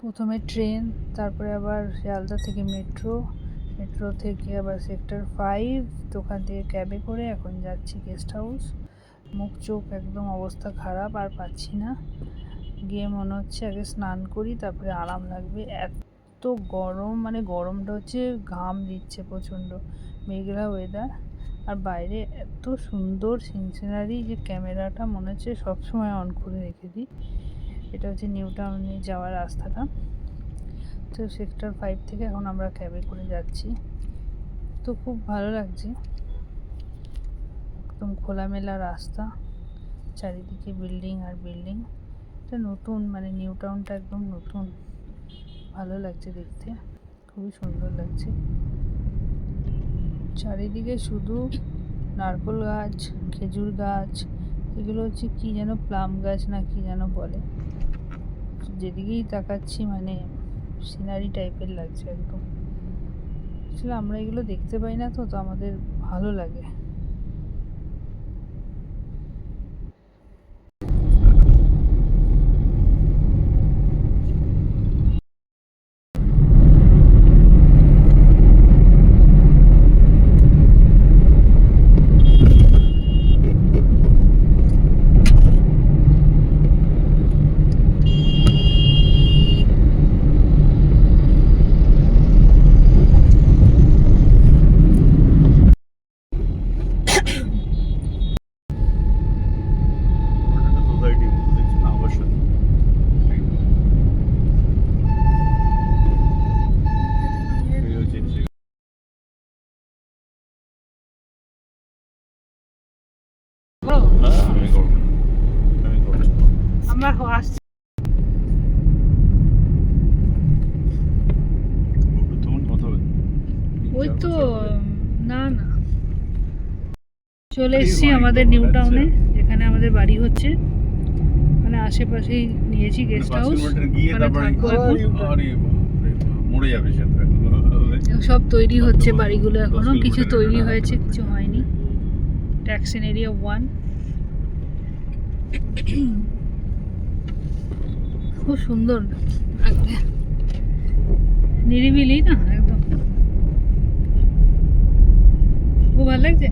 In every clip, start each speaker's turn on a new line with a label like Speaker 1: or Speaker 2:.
Speaker 1: প্রথমে ট্রেন, তারপরে আবার শিয়ালদা থেকে মেট্রো। মেট্রো থেকে আবার সেক্টর ফাইভ দোকান থেকে ক্যাবে করে এখন যাচ্ছি গেস্ট হাউস মুখ চোখ একদম অবস্থা খারাপ, আর পাচ্ছি না। গিয়ে মনে হচ্ছে আগে স্নান করি, তারপরে আরাম লাগবে। এত গরম মানে গরমটা হচ্ছে ঘাম দিচ্ছে প্রচণ্ড, মেঘলা ওয়েদার আর বাইরে এত সুন্দর, সিনসিনারি যে ক্যামেরাটা মনে হচ্ছে সবসময় অন করে রেখে দিই। এটা হচ্ছে নিউ টাউনে যাওয়ার রাস্তাটা। তো সেক্টর ফাইভ থেকে এখন আমরা ক্যাবে করে যাচ্ছি। তো খুব ভালো লাগছে। একদম খোলামেলা রাস্তা। চারিদিকে বিল্ডিং আর বিল্ডিং এটা নতুন মানে নিউ টাউনটা একদম নতুন। ভালো লাগছে দেখতে। খুবই সুন্দর লাগছে। চারিদিকে শুধু নারকোল গাছ, খেজুর গাছ এগুলো হচ্ছে কি যেন প্লাম গাছ না কি যেন বলে। যেদিকেই তাকাচ্ছি মানে সিনারি টাইপের লাগছে একদম। আসলে আমরা এগুলো দেখতে পাই না তো তো আমাদের ভালো লাগে। চলে এসেছি আমাদের নিউ টাউনে যেখানে আমাদের বাড়ি হচ্ছে মানে আশেপাশেই নিয়েছি গেস্ট হাউস। সব তৈরি হচ্ছে, বাড়িগুলো এখনও কিছু তৈরি হয়েছে, কিছু হয়নি ট্যাক্সিন এরিয়া ওয়ান খুব সুন্দর। নিরিবিলি না? একদম। খুব ভালো লাগছে?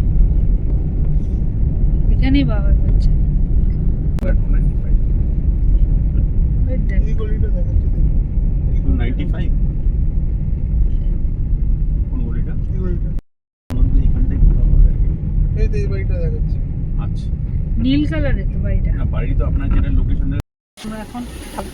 Speaker 1: এখানেই বাবা হচ্ছে ওই দেখ
Speaker 2: এই গলিটা দেখাচ্ছে দেখুন। এই গলিটা
Speaker 3: 95 কোন গলিটা
Speaker 2: এই গলিটা।
Speaker 3: বলতে এখানটাই কোথাও হবে আর কি।
Speaker 2: এই তো এই বাড়িটা দেখাচ্ছে।
Speaker 3: আচ্ছা।
Speaker 1: নীল কালারের তো বাড়িটা।
Speaker 3: না বাড়ি তো আপনার যেটা লোকেশন
Speaker 1: আমরা এখন খাবার